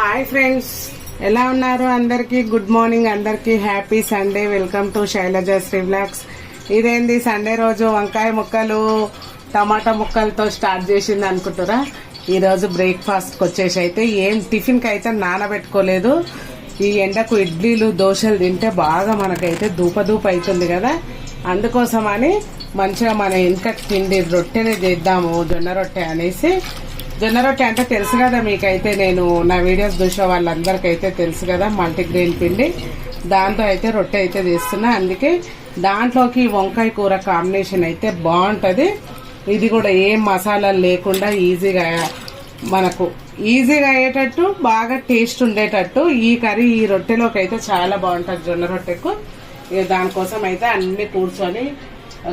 Hi friends ఎలా ఉన్నారు అందరికి? గుడ్ మార్నింగ్ అందరికి. Happy Sunday welcome to Shailaja Sri blogs ఇదేంది సండే రోజు? వంకాయ ముక్కలు టమాటా ముక్కలతో స్టార్ట్ చేసింది అనుకుంటారా? ఈరోజు బ్రేక్ఫాస్ట్కి వచ్చేసి అయితే ఏం టిఫిన్కి అయితే నానబెట్టుకోలేదు. ఈ ఎండకు ఇడ్లీలు దోశలు తింటే బాగా మనకైతే దూపదూప అవుతుంది కదా? అందుకోసమని మంచిగా మన ఇంతటి పిండి రొట్టెనే చేద్దాము జొన్న రొట్టె అనేసి. జొన్న రొట్టె అంటే తెలుసు కదా మీకైతే నేను నా వీడియోస్ చూసే వాళ్ళందరికైతే తెలుసు కదా మల్టీగ్రెయిన్ పిండి. దాంతో అయితే రొట్టె అయితే తీస్తున్నా అందుకే దాంట్లోకి వంకాయ కూర కాంబినేషన్ అయితే బాగుంటుంది. ఇది కూడా ఏం మసాలాలు లేకుండా ఈజీగా మనకు ఈజీగా అయ్యేటట్టు బాగా టేస్ట్ ఉండేటట్టు ఈ కర్రీ ఈ రొట్టెలోకి అయితే చాలా బాగుంటుంది జొన్న రొట్టెకు. ఇక దానికోసం అయితే అన్ని కూర్చొని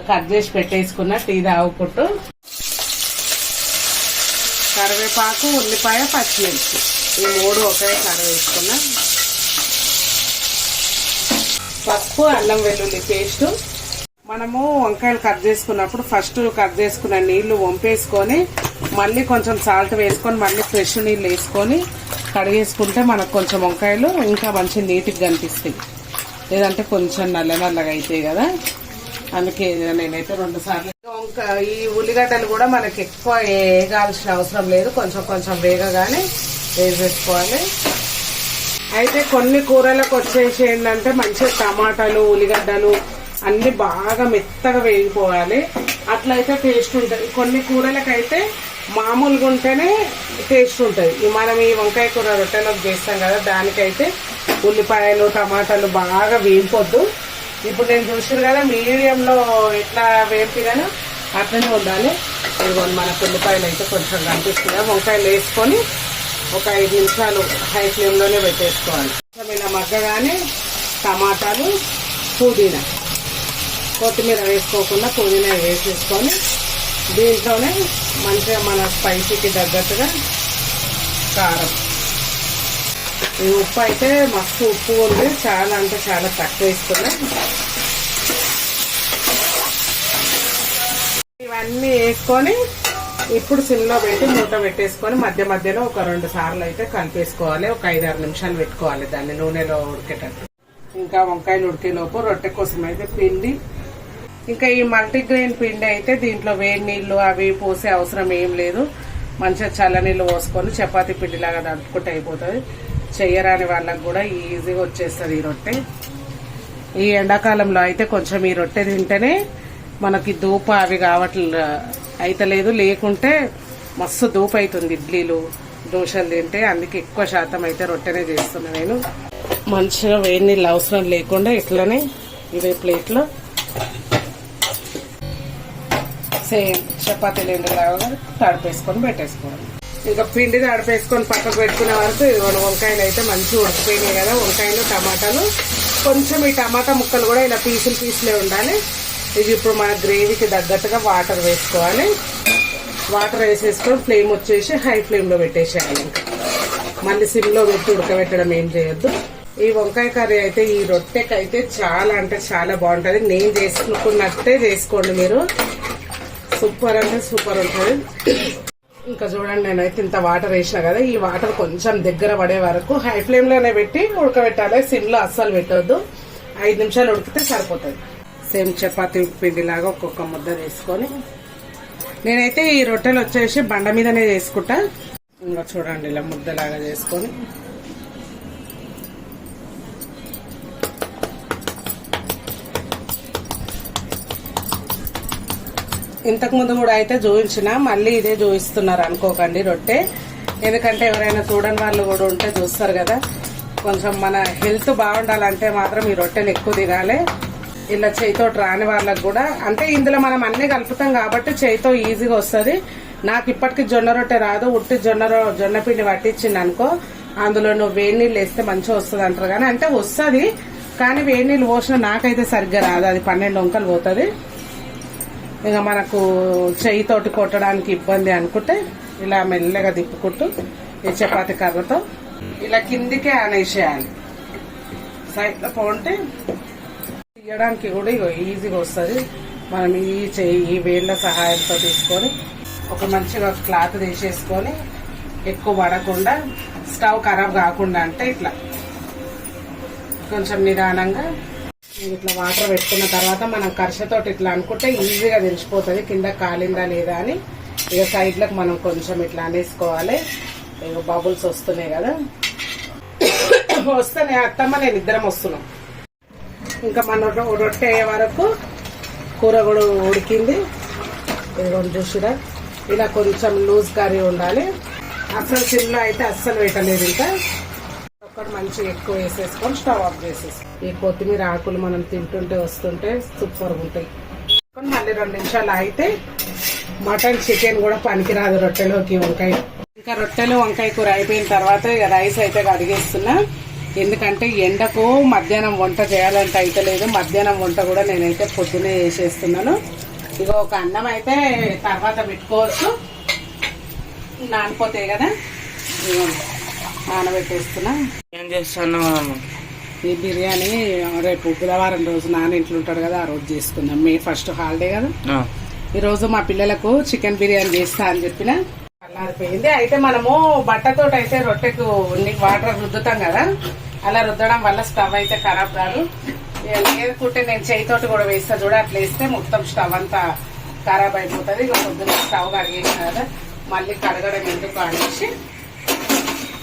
కట్ చేసి పెట్టేసుకున్న టీ తాగుకుంటూ. కరివేపాకు ఉల్లిపాయ పచ్చిమిర్చి. ఈ మూడు ఒకేసారి వేసుకున్నా. పసుపు అల్లం వెల్లుల్లి పేస్ట్. మనము వంకాయలు కట్ చేసుకున్నప్పుడు ఫస్ట్ కట్ చేసుకున్న నీళ్ళు వంపేసుకొని మళ్ళీ కొంచెం సాల్ట్ వేసుకొని మళ్ళీ ఫ్రెష్ నీళ్ళు వేసుకొని కడిగేసుకుంటే మనకు కొంచెం వంకాయలు ఇంకా మంచి నీటిగా కనిపిస్తాయి. లేదంటే కొంచెం నల్ల నల్లగా అవుతాయి కదా. అందుకే నేనైతే రెండు సార్లు ఈ ఉల్లిగడ్డలు కూడా మనకి ఎక్కువ వేగాల్సిన అవసరం లేదు. కొంచెం కొంచెం వేగగానే వేసేసుకోవాలి. అయితే కొన్ని కూరలకు వచ్చేసి ఏంటంటే మంచిగా టమాటాలు ఉల్లిగడ్డలు అన్ని బాగా మెత్తగా వేగిపోవాలి. అట్లయితే టేస్ట్ ఉంటుంది. కొన్ని కూరలకైతే మామూలుగా ఉంటేనే టేస్ట్ ఉంటుంది. మనం ఈ వంకాయ కూర రొట్టెలోకి చేస్తాం కదా దానికైతే ఉల్లిపాయలు టమాటాలు బాగా వేగిపోద్దు. ఇప్పుడు నేను చూసాను కదా మీడియంలో ఎట్లా వేపిగానో అట్లనే ఉండాలి. ఇదిగోండి మన ఉల్లిపాయలు అయితే కొంచెం కనిపిస్తుంది వంకాయలు వేసుకొని ఒక ఐదు నిమిషాలు హై ఫ్లేమ్లోనే పెట్టేసుకోవాలి. కొంచెం ఇలా మగ్గగానే టమాటాలు పుదీనా. కొత్తిమీర వేసుకోకుండా పుదీనా వేసేసుకొని దీంట్లోనే మంచిగా మన స్పైసీకి తగ్గట్టుగా కారం. ఈ ఉప్పు అయితే మస్తు ఉప్పు ఉంది. చాలా అంటే చాలా తక్కువ వేసుకున్నా ఇవన్నీ వేసుకొని ఇప్పుడు సిమ్లో పెట్టి మూత పెట్టేసుకొని మధ్య మధ్యలో ఒక రెండు సార్లు అయితే కలిపేసుకోవాలి. ఒక ఐదారు నిమిషాలు పెట్టుకోవాలి దాన్ని నూనెలో ఉడికేటట్టు. ఇంకా వంకాయలు ఉడికేలోపు రొట్టె కోసం అయితే పిండి. ఇంకా ఈ మల్టీగ్రెయిన్ పిండి అయితే దీంట్లో వేడి నీళ్ళు అవి పోసే అవసరం ఏం లేదు. మంచిగా చల్లనీళ్ళు పోసుకొని చపాతి పిండిలాగా నడుపుకుంటే అయిపోతుంది. చెయ్యరాని వాళ్ళకి కూడా ఈజీగా వచ్చేస్తుంది ఈ రొట్టె. ఈ ఎండాకాలంలో అయితే కొంచెం ఈ రొట్టె తింటేనే మనకి దూప అవి కావట్లే అయితలేదు. లేకుంటే మస్తు దూప అవుతుంది ఇడ్లీలు దోశలు తింటే. అందుకే ఎక్కువ శాతం అయితే రొట్టెనే చేస్తున్నా నేను. మంచిగా వేడి నీళ్ళు అవసరం లేకుండా ఇట్లనే ఇదే ప్లేట్లో సేమ్ చపాతీ లేనిలాగా తడిపేసుకొని పెట్టేసుకోవడం. ఇంకా పిండి తడిపేసుకొని పక్కకు పెట్టుకునే వరకు ఇదిగోండి వంకాయలు అయితే మంచిగా ఉడికిపోయినాయి కదా. వంకాయలు టమాటాలు. కొంచెం ఈ టమాటా ముక్కలు కూడా ఇలా పీసులు పీసులే ఉండాలి. ఇది ఇప్పుడు మన గ్రేవీకి తగ్గట్టుగా వాటర్ వేసుకోవాలి. వాటర్ వేసేసుకొని ఫ్లేమ్ వచ్చేసి హై ఫ్లేమ్లో పెట్టేసేయాలి ఇంకా. మళ్ళీ సిమ్లో పెట్టి ఉడకబెట్టడం ఏం చేయొద్దు. ఈ వంకాయ కర్రీ అయితే ఈ రొట్టెకైతే చాలా అంటే చాలా బాగుంటుంది. నేను చేసుకున్నట్టే చేసుకోండి మీరు. సూపర్ అంటే సూపర్ ఉంటుంది. ఇంకా చూడండి నేనైతే ఇంత వాటర్ వేసిన కదా ఈ వాటర్ కొంచెం దగ్గర పడే వరకు హై ఫ్లేమ్లోనే పెట్టి ఉడకబెట్టాలి. సిమ్లో అస్సలు పెట్టవద్దు ఐదు నిమిషాలు ఉడికితే సరిపోతుంది. సేమ్ చపాతీ పిండిలాగా ఒక్కొక్క ముద్ద వేసుకొని నేనైతే ఈ రొట్టెలు వచ్చేసి బండ మీదనే చేసుకుంటా. ఇంకా చూడండి ఇలా ముద్దలాగా చేసుకొని. ఇంతకుముందు కూడా అయితే చూపించిన మళ్ళీ ఇదే చూపిస్తున్నారు అనుకోకండి రొట్టె. ఎందుకంటే ఎవరైనా చూడని వాళ్ళు కూడా ఉంటే చూస్తారు కదా. కొంచెం మన హెల్త్ బాగుండాలంటే మాత్రం ఈ రొట్టెలు ఎక్కువ తినాలి ఇలా చేయితో రాని వాళ్ళకి కూడా. అంటే ఇందులో మనం అన్ని కలుపుతాం కాబట్టి చేయితో ఈజీగా వస్తుంది. నాకు ఇప్పటికి జొన్న రొట్టె రాదు. ఉట్టి జొన్న రొ- జొన్న పిండి పట్టించింది అనుకో అందులో నువ్వు వేడి నీళ్ళు వేస్తే మంచిగా వస్తుంది అంటారు. కానీ అంటే వస్తుంది. కానీ వేడి నీళ్ళు పోసిన నాకైతే సరిగ్గా రాదు. అది పన్నెండు వంకలు పోతుంది. ఇంకా మనకు చేయితోటి కొట్టడానికి ఇబ్బంది అనుకుంటే ఇలా మెల్లగా తిప్పుకుంటూ ఈ చపాతి కర్రతో ఇలా కిందికే అనేసేయాలి. సైడ్లో పోంటే తీయడానికి కూడా ఇగో ఈజీగా వస్తుంది. మనం ఈ చెయ్యి ఈ వేళ్ళ సహాయంతో తీసుకొని ఒక మంచిగా క్లాత్ తీసేసుకొని ఎక్కువ పడకుండా స్టవ్ ఖరాబ్ కాకుండా అంటే ఇట్లా. కొంచెం నిదానంగా ఇట్లా వాటర్ పెట్టుకున్న తర్వాత మనం కర్షతో ఇట్లా అనుకుంటే ఈజీగా తెలిసిపోతుంది. కింద కాలిందా లేదా అని. ఇక సైడ్లకు మనం కొంచెం ఇట్లా అనేసుకోవాలి. ఇక బబుల్స్ వస్తున్నాయి కదా. వస్తే నేను అత్తమ్మ నేను ఇద్దరం వస్తున్నాం. ఇంకా మన రొట్టె అయ్యే వరకు కూర కూడా ఉడికింది ఇదిగోండి చూసిరా. ఇలా కొంచెం లూజ్ కర్రీ ఉండాలి. అసలు చిల్లు అయితే అస్సలు పెట్టలేదు ఇంకా. ఒక్కటి మంచిగా ఎక్కువ వేసేసుకొని స్టవ్ ఆఫ్ చేసేసి ఈ కొత్తిమీర ఆకులు మనం తింటుంటే వస్తుంటే సూపర్ ఉంటాయి. మళ్ళీ రెండు నిమిషాలు అయితే మటన్ చికెన్ కూడా పనికిరాదు రొట్టెలోకి వంకాయ. ఇంకా రొట్టెలు వంకాయ కూర అయిపోయిన తర్వాత ఇక రైస్ అయితే కడిగేస్తున్నా. ఎందుకంటే ఎండకు మధ్యాహ్నం వంట చేయాలంటే అయితే లేదు. మధ్యాహ్నం వంట కూడా నేనైతే పొద్దునే చేసేస్తున్నాను. ఇక ఒక అన్నం అయితే తర్వాత పెట్టుకోవచ్చు. నానిపోతాయి కదా. నానబెట్టేస్తున్నా. ఏం చేస్తాను ఈ బిర్యానీ రేపు బుధవారం రోజు నాన్న ఇంట్లో ఉంటాడు కదా ఆ రోజు చేసుకుందాం. మే ఫస్ట్ హాలిడే కదా. ఈ రోజు మా పిల్లలకు చికెన్ బిర్యానీ చేస్తా అని చెప్పిన. అల్లారిపోయింది అయితే మనము బట్టతో అయితే రొట్టెకు వాటర్ రుద్దుతాం కదా. అలా రుద్దడం వల్ల స్టవ్ అయితే ఖరాబ్ కాదు. ఇక లేకుంటే నేను చేయితోటి కూడా వేస్తా చూడ అట్లా వేస్తే మొత్తం స్టవ్ అంతా ఖరాబ్ అయిపోతుంది. ఇక పొద్దున్న స్టవ్ కడిగేసిన కదా మళ్ళీ కడగడం ఎందుకు అనేసి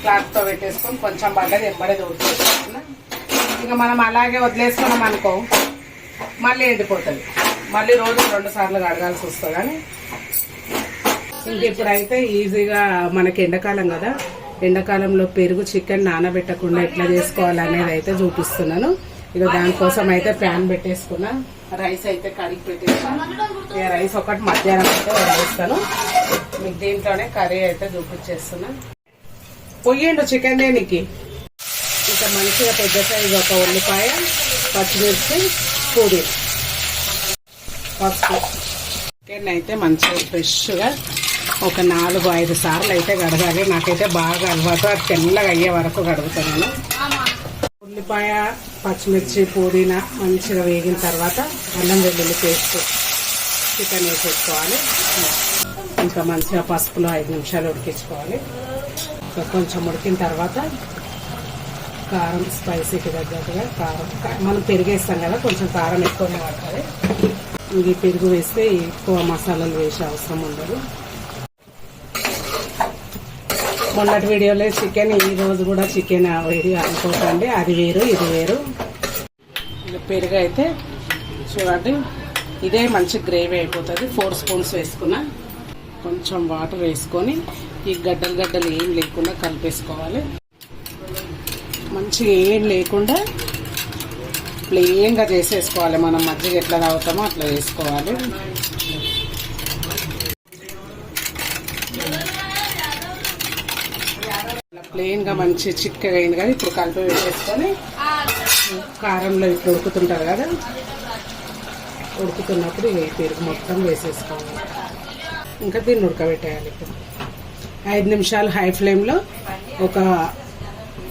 క్లాత్తో పెట్టేసుకొని కొంచెం పడ్డది ఎంబడే దొరుకుతుంది ఇక మనం అలాగే వదిలేసుకున్నాం అనుకో మళ్ళీ ఎండిపోతుంది. మళ్ళీ రోజు రెండు సార్లు కడగాల్సి వస్తుంది. కానీ ఇంకెప్పుడైతే ఈజీగా మనకి ఎండాకాలం కదా. ఎండాకాలంలో పెరుగు చికెన్ నానబెట్టకుండా ఎట్లా చేసుకోవాలి అనేది అయితే చూపిస్తున్నాను. ఇక దానికోసం అయితే ప్యాన్ పెట్టేసుకున్నా. రైస్ అయితే కడిగి పెట్టేసాను ఇక రైస్ ఒకటి మధ్యాహ్నం అయితే వదిలేస్తాను మీకు దీంట్లోనే కర్రీ అయితే చూపించేస్తున్నా. పొయ్యిండు చికెన్ దేనికి? ఇంకా మంచిగా పెద్ద సైజు ఒక ఉల్లిపాయ పచ్చిమిర్చి పూరి పసుపు. చికెన్ అయితే మంచిగా ఫ్రెష్గా ఒక నాలుగు ఐదు సార్లు అయితే కడగాలి. నాకైతే బాగా అలవాటు. అది తెల్లగా అయ్యే వరకు కడుగుతాను ఉల్లిపాయ పచ్చిమిర్చి పుదీనా మంచిగా వేగిన తర్వాత అల్లం వెల్లుల్లి పేస్ట్ చికెన్ వేసేసుకోవాలి. ఇంకా మంచిగా పసుపులో ఐదు నిమిషాలు ఉడికించుకోవాలి. ఇంకా కొంచెం ఉడికిన తర్వాత కారం స్పైసీకి తగ్గట్టుగా కారం. మనం పెరిగేస్తాం కదా కొంచెం కారం ఎక్కువనే పడుతుంది. ఇంక పెరుగు వేస్తే ఎక్కువ మసాలాలు వేసే అవసరం ఉండదు. మొన్నటి వీడియోలో చికెన్ ఈ రోజు కూడా చికెన్ వీడియో అనుకోకండి. అది వేరు ఇది వేరు. పెరుగు అయితే చూడండి. ఇదే మంచి గ్రేవీ అయిపోతుంది. ఫోర్ స్పూన్స్ వేసుకున్నా. కొంచెం వాటర్ వేసుకొని ఈ గడ్డలు గడ్డలు ఏం లేకుండా కలిపేసుకోవాలి. మంచిగా ఏం లేకుండా ప్లెయిన్గా చేసేసుకోవాలి. మనం మజ్జిగ ఎట్లా తాగుతామో అట్లా వేసుకోవాలి. ప్లెయిన్గా మంచి చిక్కగా అయింది కదా ఇప్పుడు కలిపి పెట్టేసుకొని కారంలో ఇప్పుడు ఉడుకుతుంటారు కదా ఉడుకుతున్నప్పుడు ఈ పెరుగు మొత్తం వేసేసుకోవాలి. ఇంకా దీన్ని ఉడకబెట్టేయాలి ఇప్పుడు. ఐదు నిమిషాలు హై ఫ్లేమ్లో ఒక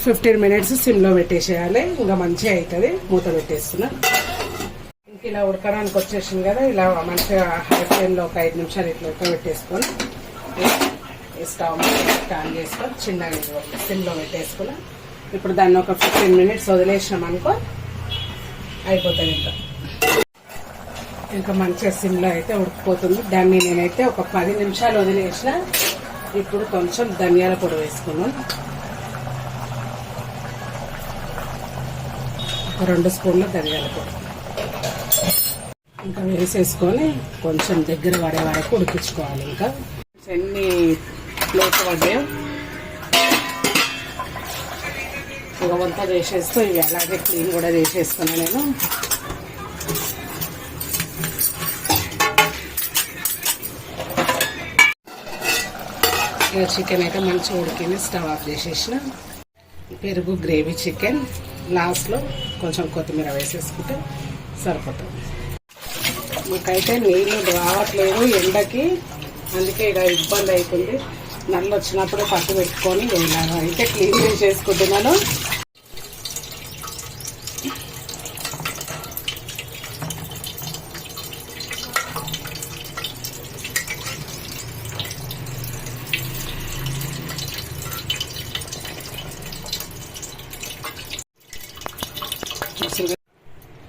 ఫిఫ్టీన్ మినిట్స్ సిమ్లో పెట్టేసేయాలి. ఇంకా మంచిగా అవుతుంది. మూత పెట్టేస్తున్నా. ఇంక ఇలా ఉడకడానికి వచ్చేసింది కదా ఇలా మంచిగా హై ఫ్లేమ్లో ఒక ఐదు నిమిషాలు ఇట్లా ఉడకబెట్టేసుకొని స్టవ్ ఆన్ చేసుకొని చిన్నగా సిమ్లో పెట్టేసుకుని ఇప్పుడు దాన్ని ఒక ఫిఫ్టీన్ మినిట్స్ వదిలేసినాం అనుకో అయిపోతుంది ఇంకా. ఇంకా మంచిగా సిమ్లో అయితే ఉడికిపోతుంది. దాన్ని నేనైతే ఒక పది నిమిషాలు వదిలేసిన. ఇప్పుడు కొంచెం ధనియాల పొడి వేసుకున్నాను ఒక రెండు స్పూన్ల ధనియాల పొడి. ఇంకా వేసేసుకొని కొంచెం దగ్గర పడే వరకు ఉడికించుకోవాలి ఇంకా. ఎన్ని లోపల పొగవంతా చేసేస్తూ ఇవి అలాగే క్లీన్ కూడా చేసేస్తున్నా నేను. ఇక చికెన్ అయితే మంచిగా ఉడికింది స్టవ్ ఆఫ్ చేసేసిన. పెరుగు గ్రేవీ చికెన్ లాస్ట్లో కొంచెం కొత్తిమీర వేసేసుకుంటే సరిపోతుంది. మాకైతే నీళ్ళు రావట్లేదు ఎండకి. అందుకే ఇక ఇబ్బంది అవుతుంది. నల్లు వచ్చినప్పుడు పట్టు పెట్టుకొని వేయాలి అయితే క్లీన్ చేసుకుంటున్నాను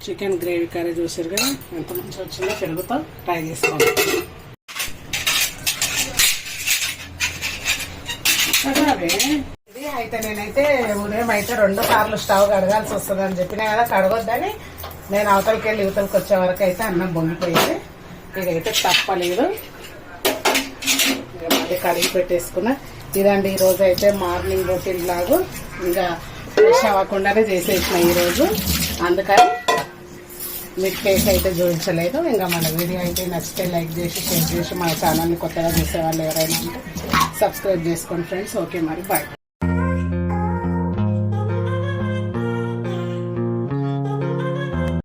చికెన్ గ్రేవీ కర్రీ చూసారు కదా ఎంత మంచిగా వచ్చిందో పెరుగుతో ట్రై చేసుకోండి కడగాలి. ఇది అయితే నేనైతే ఉదయం అయితే రెండు సార్లు స్టవ్ కడగాల్సి వస్తుంది అని చెప్పినా కదా కడగొద్దని నేను అవతలకి వెళ్ళి యువతలకి వచ్చే వరకు అయితే అన్నం పొంగిపోయింది ఇదైతే తప్పలేదు. మళ్ళీ కడిగి పెట్టేసుకున్నా. ఇదండి ఈ రోజు అయితే మార్నింగ్ రొటీన్ లాగు ఇంకా ఫ్రెష్ అవ్వకుండానే చేసేసిన ఈ రోజు అందుకని మీకు కేక్ అయితే చూపించలేదు. ఇంకా మన వీడియో అయితే నచ్చితే లైక్ చేసి షేర్ చేసి మన ఛానల్ని కొత్తగా చూసే వాళ్ళు ఎవరైనా ఉంటే సబ్స్క్రైబ్ చేసుకోండి ఫ్రెండ్స్. ఓకే మరి బాయ్.